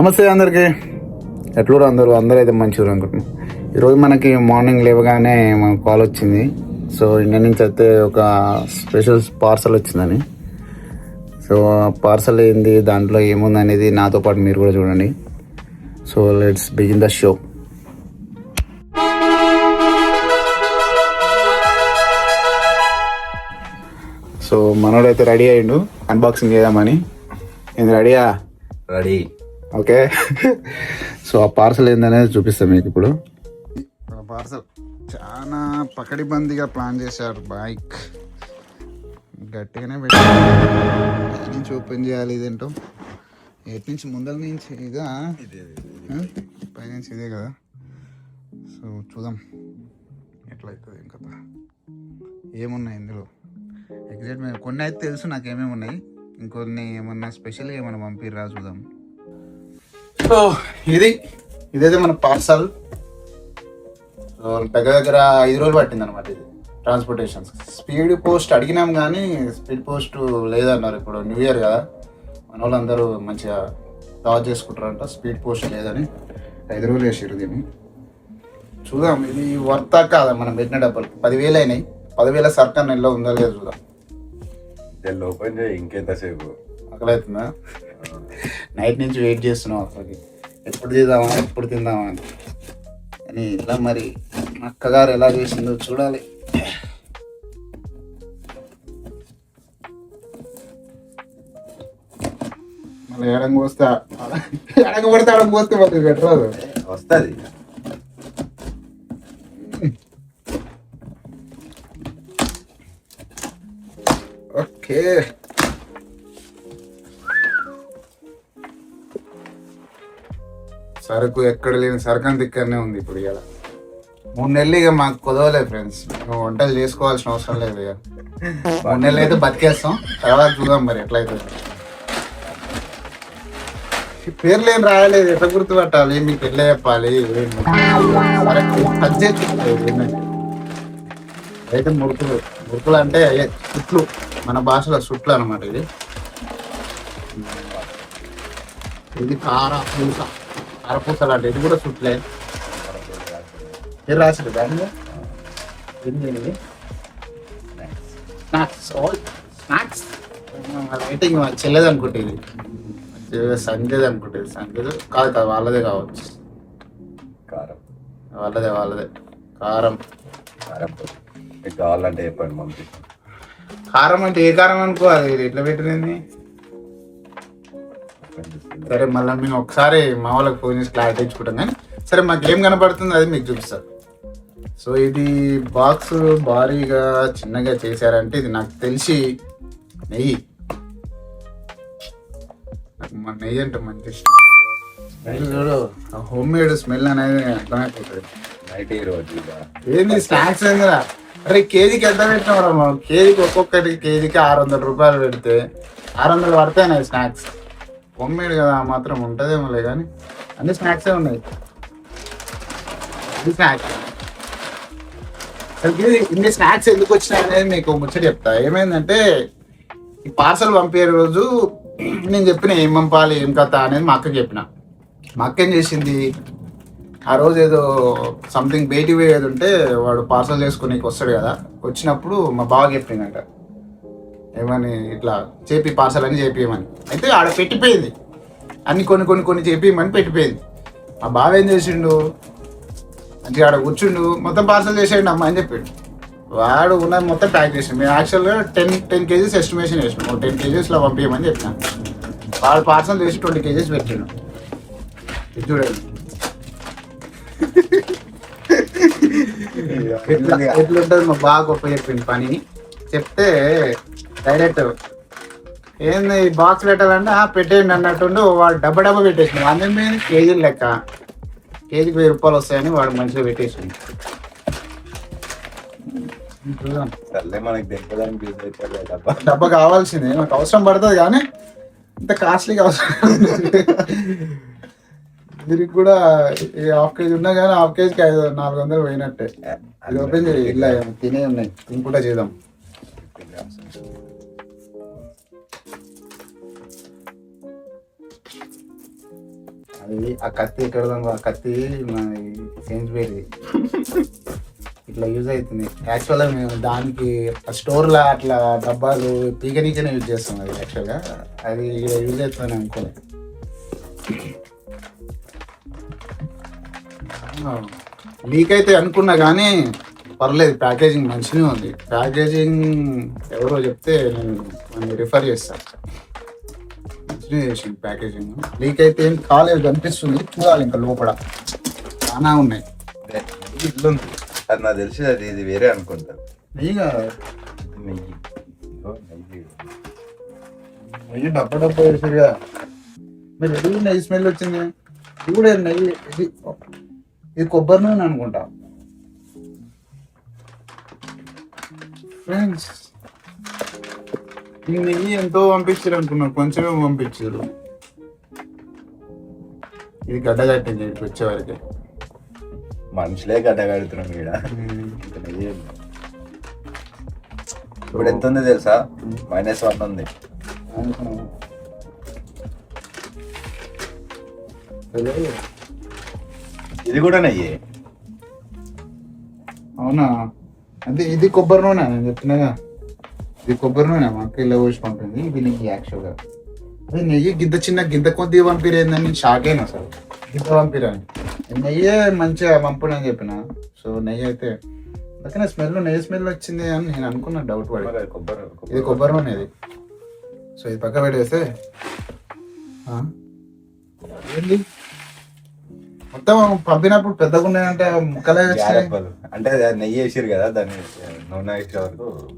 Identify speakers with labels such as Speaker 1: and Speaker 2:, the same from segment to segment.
Speaker 1: నమస్తే అందరికీ. ఎట్లూరు అందరూ? అందరూ అయితే మంచిగా అనుకుంటున్నాం. ఈరోజు మనకి మార్నింగ్ లేవగానే మనకు కాల్ వచ్చింది. సో ఇండియా నుంచి అయితే ఒక స్పెషల్ పార్సల్ వచ్చిందని. సో పార్సల్ ఏంది దాంట్లో ఏముంది అనేది నాతో పాటు మీరు కూడా చూడండి. So let's begin the show. So మనోడైతే ready అయ్యిండు. అన్బాక్సింగ్ చేద్దామని. నేను రెడీయా?
Speaker 2: రెడీ.
Speaker 1: ఓకే. సో ఆ పార్సల్ ఏందనేది చూపిస్తాను మీకు ఇప్పుడు. పార్సల్. చాలా పకడిబందిగా ప్లాన్ చేశారు బైక్. గట్టిగానే పెట్టి నుంచి ఓపెన్ చేయాలి ఇదేంటో? ఎటు నుంచి? ముందర నుంచి ఇదా? పైనుంచి ఇదే కదా. సో చూద్దాం. ఎట్లయితుంది ఏం కదా ఏమున్నాయి ఇందులో? ఎగ్జాక్ట్ కొన్ని అయితే తెలుసు నాకు ఏమేమి ఉన్నాయి ఇంకొన్ని ఏమన్నా స్పెషల్గా ఏమన్నా పంపిర్రా చూద్దాం. సో ఇది ఇదైతే మన పార్సల్. దగ్గర దగ్గర ఐదు రోజులు పట్టింది అనమాట ఇది ట్రాన్స్పోర్టేషన్. స్పీడ్ పోస్ట్ అడిగినాం కానీ స్పీడ్ పోస్ట్ లేదన్నారు ఇప్పుడు న్యూ ఇయర్ కదా. మన వాళ్ళందరూ మంచిగా దావా చేసుకుంటారంట స్పీడ్ పోస్ట్ లేదని ఐదు రోజులు వేసారు దీన్ని. చూద్దాం ఇది వర్తా కాదా మనం పెట్టిన డబ్బులు? పదివేలు అయినాయి. పదివేల సర్కార్ నెలలో ఉందా లేదా చూద్దాం.
Speaker 2: ఓపెన్ చేయి ఇంకెంతసేపు.
Speaker 1: ఆకలవుతుందా నైట్ నుంచి వెయిట్ చేస్తున్నాం అసలుకి ఎప్పుడు తిందామా ఎప్పుడు తిందామా అని. అని ఇలా మరి మా అక్కగారు ఎలా చేసిందో చూడాలి. మళ్ళీ ఎడంగా పోస్తే ఎడంగా పడితే అడంగా పోస్తే పెట్టరాదు
Speaker 2: వస్తుంది.
Speaker 1: ఓకే. సరుకు ఎక్కడ లేని సరుకు అంత ఇక్కడనే ఉంది ఇప్పుడు ఇలా మూడు నెలలు ఇక మాకు కుదవలేదు ఫ్రెండ్స్ మేము వంటలు చేసుకోవాల్సిన అవసరం లేదు ఇక. మూడు నెలలు అయితే బతికేస్తాం. తర్వాత చూద్దాం మరి ఎట్లయితే. పేర్లు ఏం రాయలేదు. ఎట్లా గుర్తుపట్టాలి? మీకు ఎట్లా చెప్పాలి? అయితే మురుకులు. మురుకులు అంటే అయ్యే చుట్లు. మన భాషలో చుట్లు అనమాట ఇది. ఇది కార పూస కారపూస లాంటి ఇది కూడా సుట్లే. ఇది రాసారు? దాని స్నాక్స్ స్నాక్స్ రైటింగ్ చెల్లెది అనుకుంటే ఇది ఇది సంధ్యది అనుకుంటే ఇది సంధ్యది కాదు కాదు వాళ్ళదే కావచ్చు.
Speaker 2: కారం.
Speaker 1: వాళ్ళదే వాళ్ళదే. కారం.
Speaker 2: కారం కావాలంటే చెప్పండి పంపిస్తాం
Speaker 1: కారం అంటే ఏ కారం అనుకో అది ఎట్లా పెట్టింది? సరే మళ్ళీ మేము ఒకసారి మా వాళ్ళకి ఫోన్ చేసి క్లారిటీ ఇచ్చుకుంటాం కానీ సరే మాకు ఏం కనపడుతుంది అది మీకు చూపిస్తారు సో ఇది బాక్స్ భారీగా చిన్నగా చేశారంటే ఇది నాకు తెలిసి నెయ్యి. నాకు మా నెయ్యి అంటే మంచి ఇష్టం. స్మెల్ చూడు. హోమ్ మేడ్ స్మెల్ అనేది అర్థమైపోతుంది.
Speaker 2: నైట్ రోజు.
Speaker 1: ఏంది స్నాక్స్ ఏందిరా? అరే కేజీకి ఎంత పెట్టినాం మనం కేజీకి ఒక్కొక్కటి కేజీకి ఆరు వందల రూపాయలు పెడితే ఆరు వందలు పడతాయి స్నాక్స్ పొమ్మేడు కదా ఆ మాత్రం ఉంటుందేమోలే కానీ అన్ని స్నాక్సే ఉన్నాయి. ఇది స్నాక్స్ ఇన్ని స్నాక్స్ ఎందుకు వచ్చినాయి అనేది మీకు ముచ్చట చెప్తా. ఏమైందంటే ఈ పార్సల్ పంపే రోజు నేను చెప్పిన ఏం పంపాలి ఏం కథ అనేది మా అక్కకి చెప్పిన. మా అక్క ఏం చేసింది? ఆ రోజు ఏదో సంథింగ్ బయటికి పోయేది ఉంటే వాడు పార్సల్ చేసుకునేకి వస్తాడు కదా. వచ్చినప్పుడు మా బావ చెప్పిందంట. ఏమని ఇట్లా చేపి పార్సల్ అని చేపియమని. అయితే ఆడ పెట్టిపోయింది. అన్ని కొన్ని కొన్ని కొన్ని చేపియమని పెట్టిపోయింది. మా బావ ఏం చేసిండు? మంచిగా ఆడ కూర్చుండు. మొత్తం పార్సల్ చేసేయండి అమ్మ అని చెప్పాడు. వాడు ఉన్నది మొత్తం ప్యాక్ చేసిండు. మేము యాక్చువల్గా టెన్ టెన్ కేజీస్ ఎస్టిమేషన్ చేసినాం. టెన్ కేజీస్లో పంపించమని చెప్పిన. వాడు పార్సల్ చేసి ట్వంటీ కేజీస్ పెట్టిండు. చూడండి. ఎట్లా ఎట్లుంటుంది మా బాగా గొప్ప చెప్పింది పని చెప్తే డైరెక్ట్ ఏంది ఈ బాక్స్ పెట్టాలంటే "ఆ, పెట్టేయండి అన్నట్టుండి వాడు డబ్బా డబ్బా పెట్టేసిండు. అందరి మీద కేజీలు లెక్క. కేజీకి వెయ్యి రూపాయలు వస్తాయని వాడు మంచిగా
Speaker 2: అవుతుంది డబ్బా.
Speaker 1: కావాల్సిందే. నాకు అవసరం పడుతుంది కానీ ఇంత కాస్ట్లీగా అవసరం దీనికి కూడా హాఫ్ కేజీ ఉన్నా కానీ హాఫ్ కేజీకి ఐదు నాలుగు వందలు పోయినట్టే. ఇది ఓపెన్ చేయి. ఇలా తినే ఉన్నాయి. తినుకుంటా చేద్దాం. అది ఆ కత్తి ఎక్కడ ఆ కత్తి మన చేంజ్ పేరు ఇట్లా యూజ్ అవుతుంది. యాక్చువల్గా మేము దానికి స్టోర్లో అట్లా డబ్బాలు పీకనీకనే యూజ్ చేస్తాం అది యాక్చువల్గా అది ఇలా యూజ్ అవుతుందని అనుకోలేదు. మీకైతే అనుకున్నా కానీ పర్లేదు ప్యాకేజింగ్ మంచిగా ఉంది. ప్యాకేజింగ్ ఎవరో చెప్తే నేను రిఫర్ చేస్తాను మంచిగా చేసింది ప్యాకేజింగ్. లీక్ అయితే ఏం కాలేదు కనిపిస్తుంది. చూడాలి ఇంకా లోపల. చాలా ఉన్నాయి.
Speaker 2: ఉంది అది నాకు తెలిసి అది ఇది వేరే అనుకుంటా.
Speaker 1: నెయ్యిగా?
Speaker 2: నెయ్యి. నెయ్యి.
Speaker 1: డబ్బా డబ్బా వేసారుగా మీరు ఎదుగు నెయ్యి స్మెల్ వచ్చింది? ఇది కూడా నెయ్యి. ఇది ఇది కొబ్బరి నూనె అనుకుంటా. ఫ్రెండ్స్ నెయ్యి ఎంతో పంపించారు అనుకున్నారు కొంచెమే పంపించారు. ఇది గడ్డ కట్టింది ఇక్కడికి వచ్చేవారికి
Speaker 2: మనుషులే గడ్డ కడుతున్నాం ఇక్కడ ఉంది. ఇప్పుడు ఎంత ఉంది తెలుసా? మైనస్ వన్ ఉంది. ఇది కూడా నెయ్యి.
Speaker 1: అవునా? అంటే ఇది కొబ్బరి నూనె నేను చెప్తున్నాగా. ఇది కొబ్బరి నూనె మా అక్క ఇలా పోసి పంపింది. ఇది నెయ్యి యాక్చువల్గా అదే నెయ్యి గింత చిన్న గింత కొద్ది పంపిరేందని నేను షాక్ అయినా అసలు. గింత పంపిరని నెయ్యే మంచిగా పంపుడు అని చెప్పిన. సో నెయ్యి అయితే అందుకనే స్మెల్ నెయ్యి స్మెల్ వచ్చింది అని నేను అనుకున్నా డౌట్ పడి.
Speaker 2: కొబ్బరి
Speaker 1: ఇది కొబ్బరి నూనె ఇది. సో ఇది పక్క పెట్టేస్తే? ఏంది? మొత్తం పంపినప్పుడు పెద్దగా ఉన్నాయంటే ముక్కలే.
Speaker 2: అంటే నెయ్యి వేసిరు కదా దాన్ని నూనె వేసే వరకు.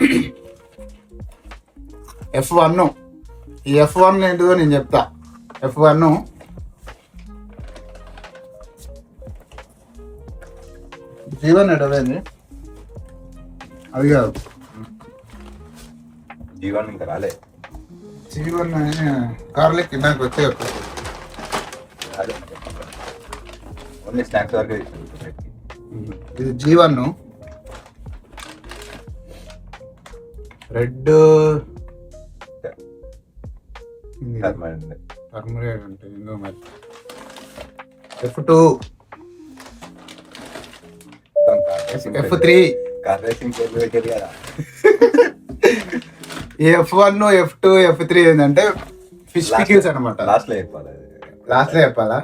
Speaker 1: ఎఫ్ వన్ ఈ ఎఫ్ వన్ ఏంటిదో నేను చెప్తా. ఎఫ్ వన్ జీవన్ ఎడవేంది అది కాదు.
Speaker 2: జీవన్ ఇంకా రాలే.
Speaker 1: జీవన్ కార్లే కిందకి వచ్చే
Speaker 2: ఓన్లీ స్నాక్స్ వరకు.
Speaker 1: ఇది జీవన్ రెడ్. టర్మరేట్ అంటే ఇంకో మరి. F two F. Three
Speaker 2: car racing పేర్లు పెట్టారు కదా.
Speaker 1: ఈ F one F two F three ఏంటంటే ఫిష్ పికిల్స్ అనమాట
Speaker 2: లాస్ట్లో చెప్పాలి.
Speaker 1: లాస్ట్లో చెప్పాలా?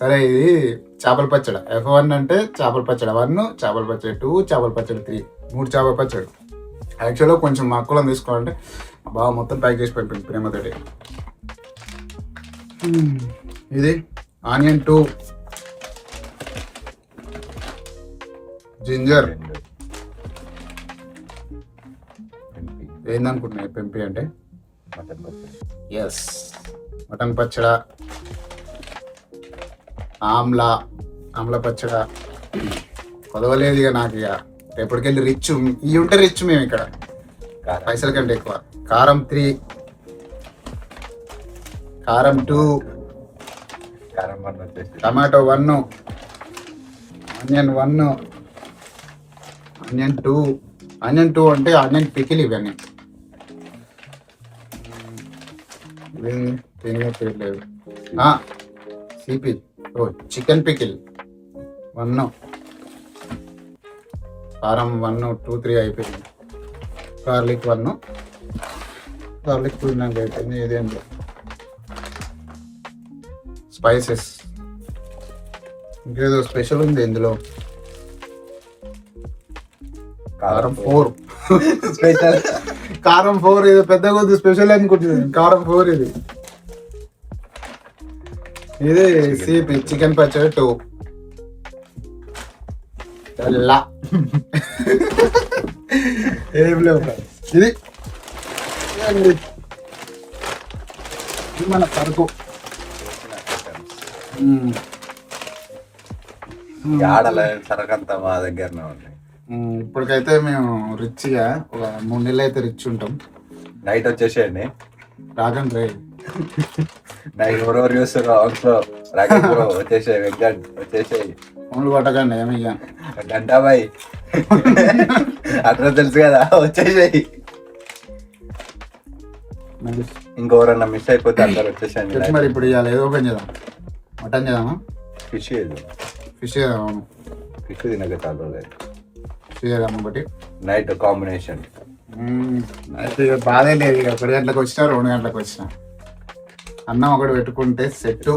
Speaker 1: సరే ఇది చేపల పచ్చడి. ఎఫ్ వన్ అంటే చేపల పచ్చడి. వన్ చేపల పచ్చడి. టూ చేపల పచ్చడి. త్రీ మూడు చేపల పచ్చడి. యాక్చువల్గా కొంచెం మా అక్కలను తీసుకోవాలంటే బావ మొత్తం ప్యాక్ చేసి పెట్టింది ప్రేమతోటి Hmm. ఇది ఆనియన్ టూ జింజర్ ఏందనుకుంటున్నాయి పెంపి అంటే?
Speaker 2: మటన్ పచ్చడి.
Speaker 1: ఎస్ మటన్ పచ్చడ. ఆమ్లా. ఆమ్ల పచ్చడ. కొదవలేదు ఇక నాకు ఇక. రేపటికెళ్ళి రిచ్ ఇవి ఉంటే రిచ్ మేము ఇక్కడ. పైసల కంటే ఎక్కువ. కారం త్రీ కారం టూ
Speaker 2: కారం one
Speaker 1: tomato one onion one onion two onion two అంటే ఆనియన్ పికిల్ ఇవన్నీ. ఇవేంది దీనిగా పేరు లేదు సిపి ఓ చికెన్ పికిల్ వన్ కారం వన్ టూ త్రీ అయిపోయింది గార్లిక్ వన్ గార్లిక్ టూ నాకు అయిపోయింది ఇదేం స్పైసెస్ ఇంకేదో స్పెషల్ ఉంది ఇందులో కారం ఫోర్
Speaker 2: స్పెషల్
Speaker 1: కారం ఫోర్ ఇది పెద్ద కొద్ది స్పెషల్ అనుకుంటుంది కారం ఫోర్ ఇది. ఇది సిపి చికెన్ పచ్చడి టూ లా ఏం లేవు ఇది. మన సరుకు ఆడలే
Speaker 2: ఆడల సరకంతా మా దగ్గరనే ఉంది.
Speaker 1: ఇప్పటికైతే మేము రిచ్గా ఒక మూడు నెలలు అయితే రిచ్ ఉంటాం.
Speaker 2: నైట్ వచ్చేసేయండి.
Speaker 1: రాగం రే
Speaker 2: నైట్ ఎవరెవరు చూస్తారు హౌస్లో బ్రో వచ్చేసాయి వెంకట్ వచ్చేసాయి.
Speaker 1: ఫోన్లు కొట్టకండి ఏమి
Speaker 2: గంటాబాయ్ అడ్రస్ తెలుసు కదా వచ్చేసాయి. ఇంకెవరన్నా మిస్ అయిపోతే అందరు వచ్చేసాయండి
Speaker 1: మరి ఇప్పుడు ఇవాళ ఏదో ఓపెన్ చేద్దాం. మటన్ చేద్దామా?
Speaker 2: ఫిష్ చేద్దాం.
Speaker 1: ఫిష్ చేద్దాం అవును.
Speaker 2: ఫిష్ తినక చాలా రోజులు
Speaker 1: ఒకటి.
Speaker 2: Night combination.
Speaker 1: బాధే లేదు ఇక ఒకటి గంటలకు వచ్చినా రెండు గంటలకు వచ్చినా. అన్నం ఒకటి పెట్టుకుంటే సెట్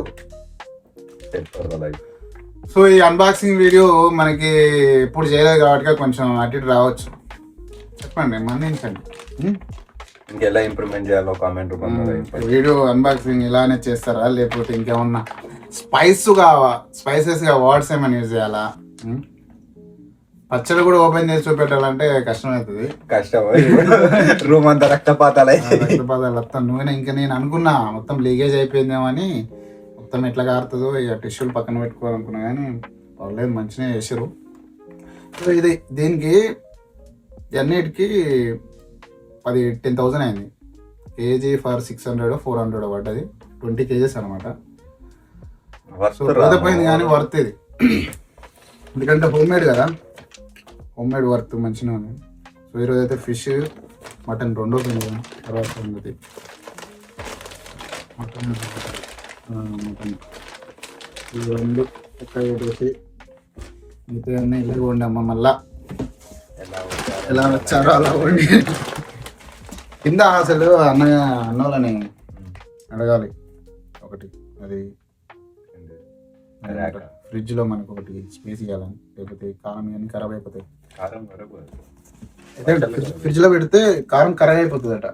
Speaker 1: సో ఈ అన్బాక్సింగ్ వీడియో మనకి ఇప్పుడు చేయలేదు కాబట్టి కొంచెం అటు రావచ్చు. చెప్పండి మన్నించండి?
Speaker 2: ఇంకెలా ఇంప్రూవ్మెంట్ చేయాలో కామెంట్.
Speaker 1: వీడియో అన్బాక్సింగ్ ఇలానే చేస్తారా? లేకపోతే ఇంకేమన్నా స్పైస్ కావా స్పైసెస్గా వర్డ్స్ ఏమైనా యూజ్ చేయాలా? పచ్చడి కూడా ఓపెన్ చేసి చూపెట్టాలంటే కష్టం అవుతుంది
Speaker 2: కష్టం. రూమ్ అంతా రక్తపాతాలు అయితే
Speaker 1: రక్తపాతాలు మొత్తం నూనె ఇంకా నేను అనుకున్నా మొత్తం లీకేజ్ అయిపోయిందేమో అని మొత్తం ఎట్లా కారుతుందో ఇక టిష్యూలు పక్కన పెట్టుకోవాలనుకున్నా కానీ పర్లేదు మంచిగా చేసారు సో ఇది దీనికి అన్నిటికి పది టెన్ థౌసండ్ అయింది. Kg for six hundred four hundred పడ్డది. ట్వంటీ కేజెస్ అనమాట సో పోయింది కానీ వర్త్ ఇది. ఎందుకంటే హోమ్ మేడ్ కదా. హోమ్ మేడ్ వర్త్ మంచిగా ఉంది. సో ఈరోజు అయితే ఫిష్ మటన్ రెండో తింది తర్వాత సంగతి మటన్ మటన్ ఈ రెండు ఒక్క వేసి మిగతా అన్నీ వండమ్మ మళ్ళా. ఎలా వచ్చారో అలా వండి. కింద అసలు అన్న అన్నోళ్ళని అడగాలి. ఒకటి అది ఫ్రిడ్జ్లో. మనకు ఒకటి స్పేస్ ఇవ్వాలని లేకపోతే కారం కానీ ఖరాబ్ అయిపోతాయి.
Speaker 2: కారం వరకు
Speaker 1: అయితే ఫ్రిడ్జ్లో పెడితే కారం ఖరాబ్ అయిపోతుందట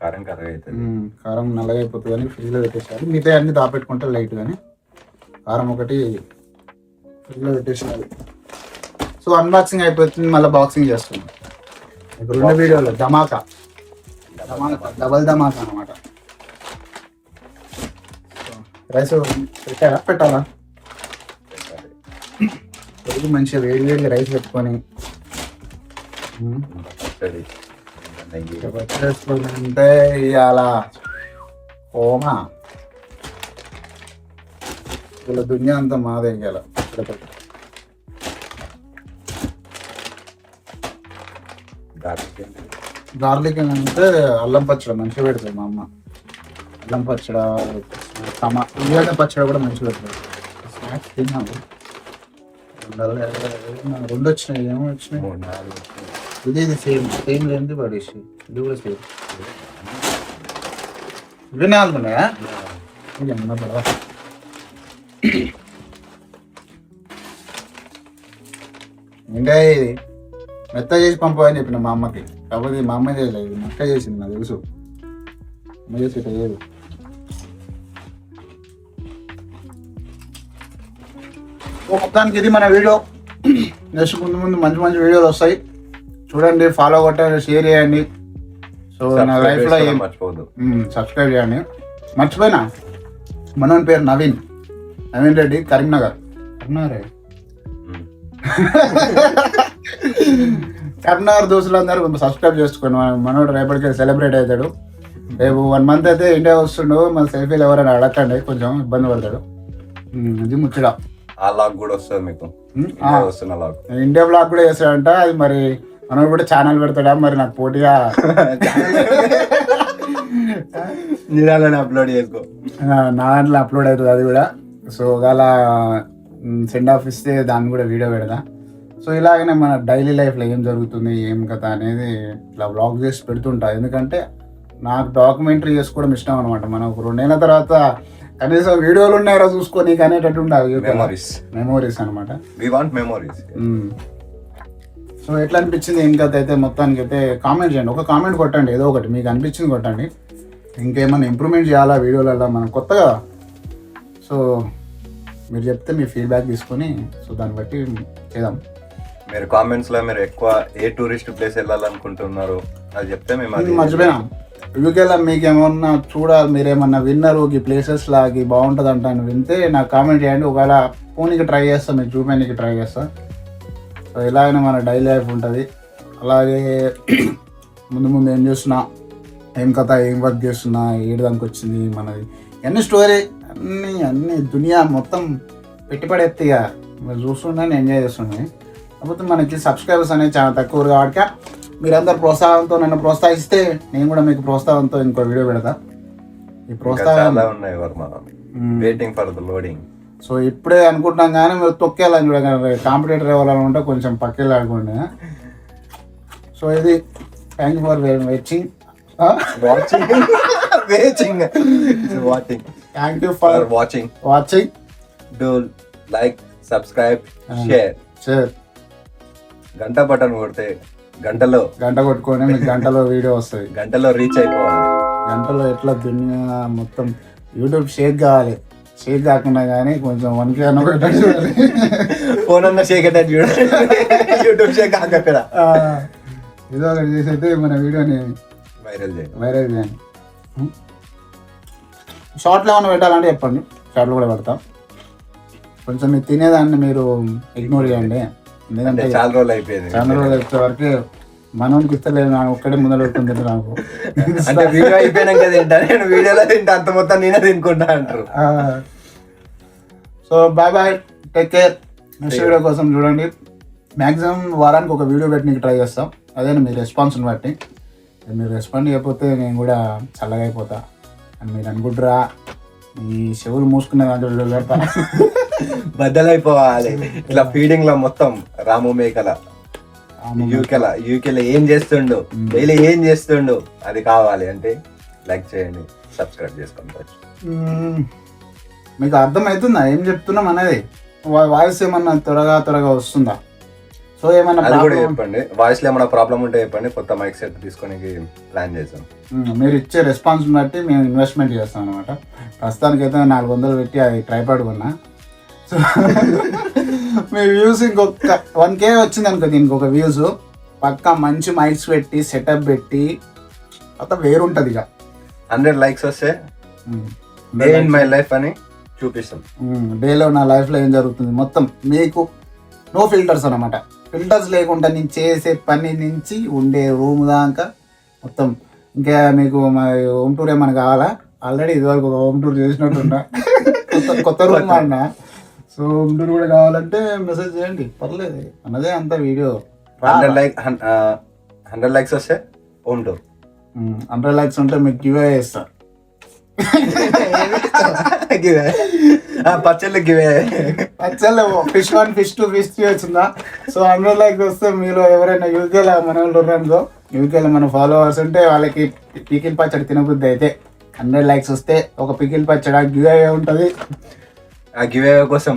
Speaker 2: కారం అవుతుంది
Speaker 1: ఉమ్, కారం నల్లగా అయిపోతుంది అని ఫ్రిడ్జ్లో పెట్టేసారు మిగతా అన్ని దాపెట్టుకుంటే లైట్ కానీ కారం ఒకటి ఫ్రిడ్జ్లో పెట్టేసారు సో అన్బాక్సింగ్ అయిపోతుంది మళ్ళీ బాక్సింగ్ చేస్తున్నాం. ఇప్పుడు రెండు వీడియోలు ధమాకా. ధమాకా డబల్ ధమాకా అనమాట రైస్ పెట్టారా? పెట్టాలా? రోజు మంచిగా వేడి వేడిగా రైస్ పెట్టుకొని. ఉమ్,
Speaker 2: పచ్చడి నెయ్యి
Speaker 1: వచ్చేసుకుంటే ఇవాళ హోమా. ఇలా దునియా అంతా మాదే ఇవాళ.
Speaker 2: గార్లిక్
Speaker 1: గార్లిక్ అంటే అల్లం పచ్చడి మంచిగా పెడుతుంది మా అమ్మ. అల్లం పచ్చడి టమా ఉల్లిగడ్డ పచ్చడి కూడా మంచిగా పెడుతుంది స్నాక్స్ తిన్నాము రెండు- రెండు వచ్చినాయి ఏమో వచ్చినాయి
Speaker 2: మూడు నాలుగు
Speaker 1: ఇది ఇది సేమ్ సేమ్ లేనిది పడేసి ఇది కూడా సేమ్ ఇవి నాలుగు ఉన్నాయా ఇది అన్న పడవ ఇంకా ఇది మెత్త చేసి పంపని చెప్పిన మా అమ్మకి కాకపోతే మా అమ్మ చేయలేదు మా అక్క చేసింది నాకు తెలుసు అమ్మ చేసి ఇట్లా మొత్తానికి ఇది మన వీడియో. నెక్స్ట్ ముందు ముందు మంచి మంచి వీడియోలు వస్తాయి. చూడండి ఫాలో కొట్టండి షేర్ చేయండి. సో నా లైఫ్లో ఏం
Speaker 2: మర్చిపోవద్దు.
Speaker 1: సబ్స్క్రైబ్ చేయండి. మర్చిపోయినా? మనోని పేరు నవీన్. నవీన్ రెడ్డి కరీంనగర్. కరీంనగర్. కరీంనగర్ దోస్తులందరూ సబ్స్క్రైబ్ చేసుకోండి. మన- మనోడు రేపటికి సెలబ్రేట్ అవుతాడు. రేపు వన్ మంత్ అయితే ఇండియా వస్తుండు. మన సెల్ఫీలు ఎవరైనా అడగండి కొంచెం ఇబ్బంది పడతాడు. ఇది ముచ్చట.
Speaker 2: ఆ లాగ్ కూడా వస్తుంది మీకు. వస్తున్న లాగ్.
Speaker 1: ఇండియా బ్లాగ్ కూడా చేస్తాడంట. అది మరి మనోడు కూడా ఛానల్ పెడతాడా? మరి నాకు పోటీగా
Speaker 2: అప్లోడ్ చేసుకో.
Speaker 1: ఆ, నా దాంట్లో అప్లోడ్ అవుతుంది అది కూడా. సో ఒకవేళ సెండ్ ఆఫ్ ఇస్తే దాన్ని కూడా వీడియో పెడదా సో ఇలాగనే మన డైలీ లైఫ్లో ఏం జరుగుతుంది ఏం కథ అనేది ఇట్లా బ్లాగ్ చేసి పెడుతుంటా. ఎందుకంటే నాకు డాక్యుమెంటరీ చేసుకోవడం ఇష్టం అనమాట మనం ఒక రెండేళ్ళ తర్వాత కనీసం వీడియోలు ఉన్నాయో చూసుకొని అనేటట్టు ఉండాలి
Speaker 2: మెమరీస్
Speaker 1: మెమోరీస్ అనమాట
Speaker 2: వి వాంట్ మెమరీస్
Speaker 1: సో ఎట్లా అనిపించింది ఏం కథ అయితే మొత్తానికి అయితే కామెంట్ చేయండి. ఒక కామెంట్ కొట్టండి ఏదో ఒకటి. మీకు అనిపించింది కొట్టండి. ఇంకేమైనా ఇంప్రూవ్మెంట్ చేయాలా వీడియోలలో మనం కొత్త కదా. సో మీరు చెప్తే మీ ఫీడ్బ్యాక్ తీసుకొని సో దాన్ని బట్టి చేద్దాం.
Speaker 2: మీరు కామెంట్స్లో మీరు ఎక్కువ ఏ టూరిస్ట్ ప్లేస్ వెళ్ళాలనుకుంటున్నారు అది చెప్తే మేము అది
Speaker 1: మర్చిపోయినా. యూకేలో మీకు ఏమన్నా చూడాలి మీరు ఏమన్నా విన్నారు ఈ ప్లేసెస్ లాగి బాగుంటుంది అంటాను వింటే నాకు కామెంట్ చేయండి. ఒకవేళ ఫోన్కి ట్రై చేస్తాను మీకు చూపించడానికి ట్రై చేస్తాను సో ఇలాగనే మన డైలీ లైఫ్ ఉంటుంది. అలాగే ముందు ముందు ఏం చేస్తున్నా ఏం కథ ఏం వర్క్ చేస్తున్నా ఏడు దానికి వచ్చింది మనది. అన్ని స్టోరీ అన్ని అన్ని దునియా మొత్తం పెట్టుబడి ఎత్తిగా మీరు చూస్తుండే ఎంజాయ్ చేస్తుండే. కాకపోతే మనకి సబ్స్క్రైబర్స్ అనేవి చాలా తక్కువ కాబట్టి మీరందరు ప్రోత్సాహంతో నన్ను ప్రోత్సహిస్తే నేను కూడా మీకు ప్రోత్సాహంతో ఇంకో వీడియో పెడతా. ఈ ప్రోత్సాహం
Speaker 2: ఉన్నాయి Varma. Waiting for the loading
Speaker 1: so ఇప్పుడే అనుకుంటున్నాం కానీ మీరు తొక్కేయాలని చూడగానే కాంపిటేటర్ ఎవరైనా ఉంటే కొంచెం పక్కెళ్ళి ఆడుకోండి. సో ఇది thank you for watching
Speaker 2: watching watching watching
Speaker 1: thank you for
Speaker 2: for watching
Speaker 1: watching
Speaker 2: do like subscribe share
Speaker 1: share
Speaker 2: గంట బటన్ కొడితే గంటలో.
Speaker 1: గంట కొట్టుకొని మీకు గంటలో వీడియో వస్తుంది.
Speaker 2: గంటలో రీచ్ అయిపోవాలి.
Speaker 1: గంటలో ఎట్లా దునియా మొత్తం యూట్యూబ్ షేక్ కావాలి. షేక్ కాకుండా కానీ కొంచెం వన్ కే అన్న చూడాలి.
Speaker 2: ఫోన్ అన్న షేక్ అయ్యేటట్టు చూడండి యూట్యూబ్ షేక్
Speaker 1: ఆ, ఏదో ఒకటి చేసైతే మన వీడియోని
Speaker 2: వైరల్ చేయండి.
Speaker 1: వైరల్ చేయండి. షార్ట్లో ఏమైనా పెట్టాలంటే చెప్పండి. షార్ట్లో కూడా పెడతాం. కొంచెం మీరు తినేదాన్ని మీరు ఇగ్నోర్ చేయండి. ఎందుకంటే
Speaker 2: చాలా రోజులు అయిపోయింది.
Speaker 1: చాలా రోజులు వచ్చే వరకు మనోనికి ఇస్తలేదు నాకు ఒక్కడే ముందర పెట్టుకుంటుంది నాకు
Speaker 2: అంటే వీడియో అయిపోయినాక తింటా నేను వీడియోలో తింటా అంత మొత్తం నేనే తినుకుంటా అంటారు.
Speaker 1: So bye bye take care next video కోసం చూడండి. మ్యాక్సిమం వారానికి ఒక వీడియో పెట్టడానికి ట్రై చేస్తాం. అదే మీ రెస్పాన్స్ని బట్టి. మీరు రెస్పాండ్ చేయకపోతే నేను కూడా చల్లగా అయిపోతా. అని మీరు అనుకుంటారా ఈ చెవులు మూసుకునే దాంట్లో
Speaker 2: బద్దలైపోవాలి ఇట్లా ఫీడింగ్లో మొత్తం రాము మేకల యూకెల యూకెల ఏం చేస్తుండు? డైలీ ఏం చేస్తుండు? అది కావాలి అంటే లైక్ చేయండి సబ్స్క్రైబ్ చేసుకోండి.
Speaker 1: మ్మ్. మీకు అర్థమవుతుందా ఏం చెప్తున్నాం అనేది? వాయిస్ ఏమన్నా త్వరగా త్వరగా వస్తుందా? సో ఏమన్నా
Speaker 2: అది కూడా చెప్పండి. వాయిస్లో ఏమైనా ప్రాబ్లం ఉంటే చెప్పండి. కొత్త మైక్ సెట్ తీసుకొని ప్లాన్ చేసాం.
Speaker 1: మీరు ఇచ్చే రెస్పాన్స్ బట్టి మేము ఇన్వెస్ట్మెంట్ చేస్తాం అనమాట ప్రస్తుతానికి అయితే నాలుగు వందలు పెట్టి అది ట్రైపాడ్ కొన్నా. సో మీ వ్యూస్ ఇంకొక వన్ కే వచ్చింది అనుకో దీనికి ఒక వ్యూస్ పక్కా మంచి మైక్స్ పెట్టి సెటప్ పెట్టి అంతా వేరుంటది ఇక
Speaker 2: హండ్రెడ్ లైక్స్ వస్తే డే ఇన్ మై లైఫ్ అని చూపిస్తాం.
Speaker 1: డేలో నా లైఫ్లో ఏం జరుగుతుంది? మొత్తం మీకు నో ఫిల్టర్స్ అనమాట ఫిల్టర్స్ లేకుండా నేను చేసే పని నుంచి ఉండే రూమ్ దాకా మొత్తం ఇంకా మీకు మరి హోమ్ టూర్ ఏమైనా కావాలా? ఆల్రెడీ ఇదివరకు ఒక హోమ్ టూర్ చేసినట్టున్నా కొత్త కొత్త రూమ్ అన్నా. సో హోమ్ టూర్ కూడా కావాలంటే మెసేజ్ చేయండి. పర్లేదు. అన్నదే అంత video.
Speaker 2: Hundred like hundred likes వస్తే హోమ్ టూర్
Speaker 1: హండ్రెడ్ లైక్స్ ఉంటే మీకు గివే చేస్తా.
Speaker 2: గివే పచ్చళ్ళు giveaway
Speaker 1: అచ్చలు fish one fish two fish three వచ్చిందా? సో హండ్రెడ్ లైక్స్ వస్తే మీలో ఎవరైనా యూకేలో మన వాళ్ళు ఉన్నారనుకో యూకేలో మన ఫాలోవర్స్ ఉంటే వాళ్ళకి పికిల్ పచ్చడి తినబుద్ధి అయితే హండ్రెడ్ లైక్స్ వస్తే ఒక పికిల్ పచ్చడి గివే ఉంటుంది.
Speaker 2: ఆ గివే కోసం.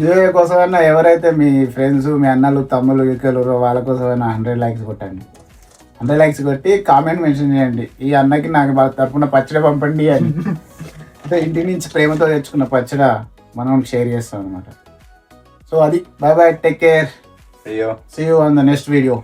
Speaker 1: గివే కోసమైనా ఎవరైతే మీ ఫ్రెండ్స్ మీ అన్నలు యూకేలు ఉన్నారో వాళ్ళ కోసమైనా హండ్రెడ్ లైక్స్ కొట్టండి. హండ్రెడ్ లైక్స్ కొట్టి కామెంట్ మెన్షన్ చేయండి. ఈ అన్నకి నాకు తరపున పచ్చడి పంపండి అని. అంటే ఇంటి నుంచి ప్రేమతో తెచ్చుకున్న పచ్చడ మనం షేర్ చేస్తాం అనమాట సో అది. బాయ్ బాయ్ టేక్ కేర్
Speaker 2: అయ్యో.
Speaker 1: See you on the next video